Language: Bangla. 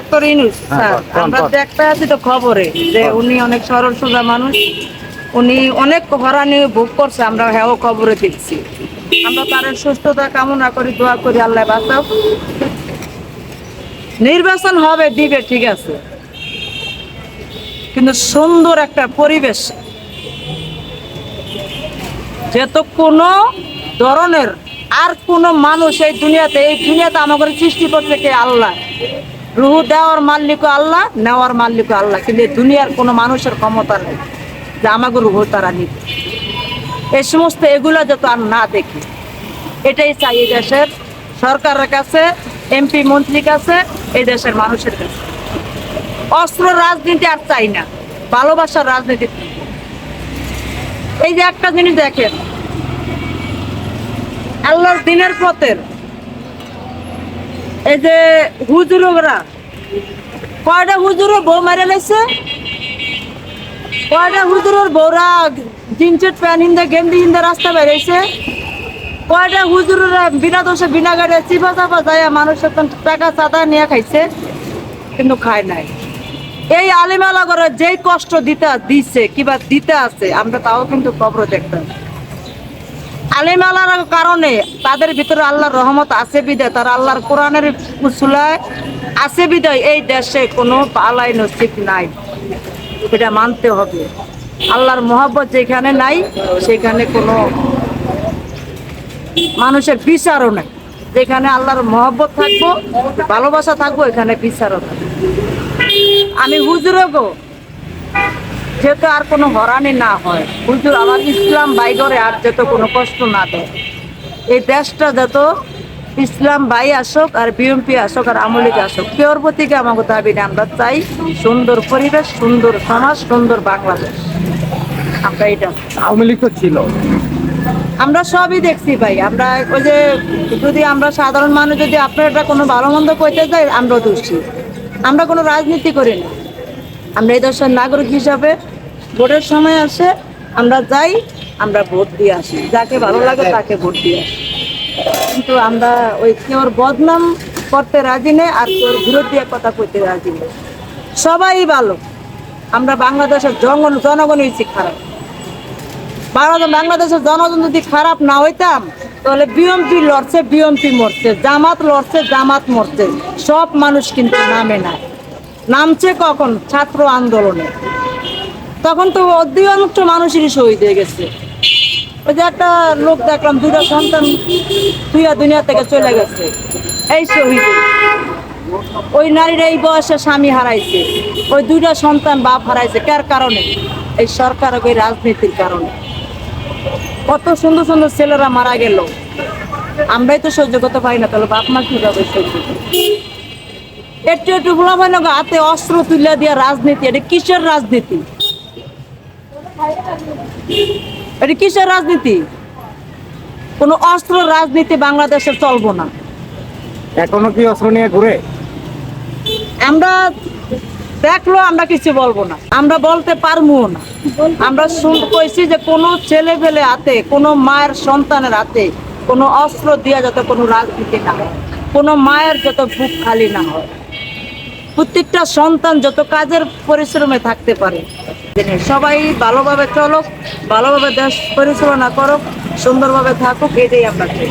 ডক্টর ইনুস হ্যাঁ, স্যার। আমরা দেখতে আছি তো খবরে যে উনি অনেক সরল সোজা মানুষ। উনি অনেক হরানি ভোগ করছে আমরা হ্যাঁ খবরে দেখছি। আমরা তার সুস্থতা কামনা করি দোয়া করি আল্লাহ বাঁচাও। নির্বাচন হবে দিবে ঠিক আছে। কিন্তু সুন্দর একটা পরিবেশ। যেহেতু কোনো ধরনের আর কোনো মানুষ এই দুনিয়াতে এই দুনিয়াতে আমাদের সৃষ্টি করছে কে? আল্লাহ। রুহু দেওয়ার মালিক আল্লাহ, নেওয়ার মালিক আল্লাহ। কিন্তু দুনিয়ার কোনো মানুষের ক্ষমতা নেই যে আমাকে রুহু তারা নিবে। এই সমস্ত এগুলো যত আর না দেখি। এটাই চাই এই দেশের সরকারের কাছে, এমপি মন্ত্রীর কাছে, এই দেশের মানুষের কাছে। অস্ত্র রাজনীতি আর চাই না, ভালোবাসার রাজনীতি। এই যে একটা জিনিস দেখেন, আল্লাহর দিনের পথের এই যে হুজুররা কয়টা বউ কয়টা হুজুরের জিন্সের প্যান্ট হিন্দা গেন্দি হিন্দা রাস্তা বেরিয়েছে কয়টা বিনা দোষে, বিনা গাড়ি চিপা চাপা যায় মানুষের টাকা চাঁদা নিয়ে খাইছে, কিন্তু খায় নাই। এই আলিমালা করে যেই কষ্ট দিতে দিচ্ছে কিবা দিতে আছে, আমরা তাও কিন্তু খবর দেখতাম। আলিমালার কারণে তাদের ভিতরে আল্লাহর রহমত আছে বিদায়। তারা আল্লাহর কোরআনের উসুলায় আছে বিদায়। এই দেশে কোনো পালাই নসিব নাই। এটা মানতে হবে। আল্লাহর মহব্বত যেখানে নাই, সেখানে কোনো মানুষের বিচারও নাই। যেখানে আল্লাহর মহব্বত থাকব, ভালোবাসা থাকব, এখানে বিচারও থাকব আমি হুজুরও গো যেহেতু আর কোনো হরানি না হয় হুজুর আমার ইসলাম বাইগরে আর যাতে কোনো কষ্ট না দেয়। এই দেশটা যত ইসলাম ভাই আসুক আর বিএমপি আসুক আর আমলিক আসুক কেউর প্রতিকে আমাকে দাবি না আমরা চাই সুন্দর পরিবেশ সুন্দর সমাজ সুন্দর বাংলাদেশ। আমরা এটা আওয়ামী লীগ তো ছিল। আমরা সবই দেখছি ভাই আমরা ওই যে যদি আমরা সাধারণ মানুষ যদি আপনার কোনো ভালো মন্দ কইতে যাই আমরা দোষী। আমরা কোনো রাজনীতি করি না। আমরা এই দেশের নাগরিক হিসাবে ভোটের সময় আসে, আমরা যাই, আমরা ভোট দিয়ে আসি। যাকে ভালো লাগে তাকে ভোট দিয়ে আসি। কিন্তু আমরা ওই কেউর বদনাম করতে রাজি নেই আর কেউর বিরোধী কথা কইতে রাজি নেই। সবাই ভালো। আমরা বাংলাদেশের জনগণ জনগণ হয়েছি খারাপ। বাংলাদেশ বাংলাদেশের জনগণ যদি খারাপ না হইতাম, তাহলে বিএমপি লড়ছে, বিএমপি মরছে, জামাত লড়ছে, জামাত মরছে। সব মানুষ কিন্তু নামে না নামছে কখন ছাত্র আন্দোলনে? তখন তো অধিকাংশ মানুষেরই শহীদ হয়ে গেছে। ওই যে একটা লোক দেখলাম দুটা সন্তান দুইয়া দুনিয়া থেকে চলে গেছে। এই শহীদ। ওই নারীর এই বয়সে স্বামী হারাইছে। ওই দুইটা সন্তান বাপ হারাইছে। কার কারণে? এই সরকার ওই রাজনীতির কারণে। কত সুন্দর সুন্দর ছেলেরা মারা গেল। আমরাই তো সহ্য করতে পারি না, তাহলে বাপ মা কীভাবে সহ্য? একটু একটু বলা হয় না হাতে অস্ত্র তুলে দিয়া রাজনীতি এটা কিসের রাজনীতি? এটা কিসের রাজনীতি? কোনো অস্ত্র রাজনীতি বাংলাদেশে চলবো না। এখনও কি অস্ত্র নিয়ে ঘুরে? আমরা দেখল আমরা কিছু বলব না। আমরা বলতে পারব না। আমরা শুন কইছি যে কোনো ছেলে পেলে হাতে কোনো মায়ের সন্তানের হাতে কোনো অস্ত্র দিয়া যাতে কোনো রাজনীতি না হয় কোনো মায়ের যত বুক খালি না হয়। প্রত্যেকটা সন্তান যত কাজের পরিশ্রমে থাকতে পারে। সবাই ভালোভাবে চলুক, ভালোভাবে দেশ পরিচালনা করুক, সুন্দরভাবে থাকুক, এটাই আমরা চাই।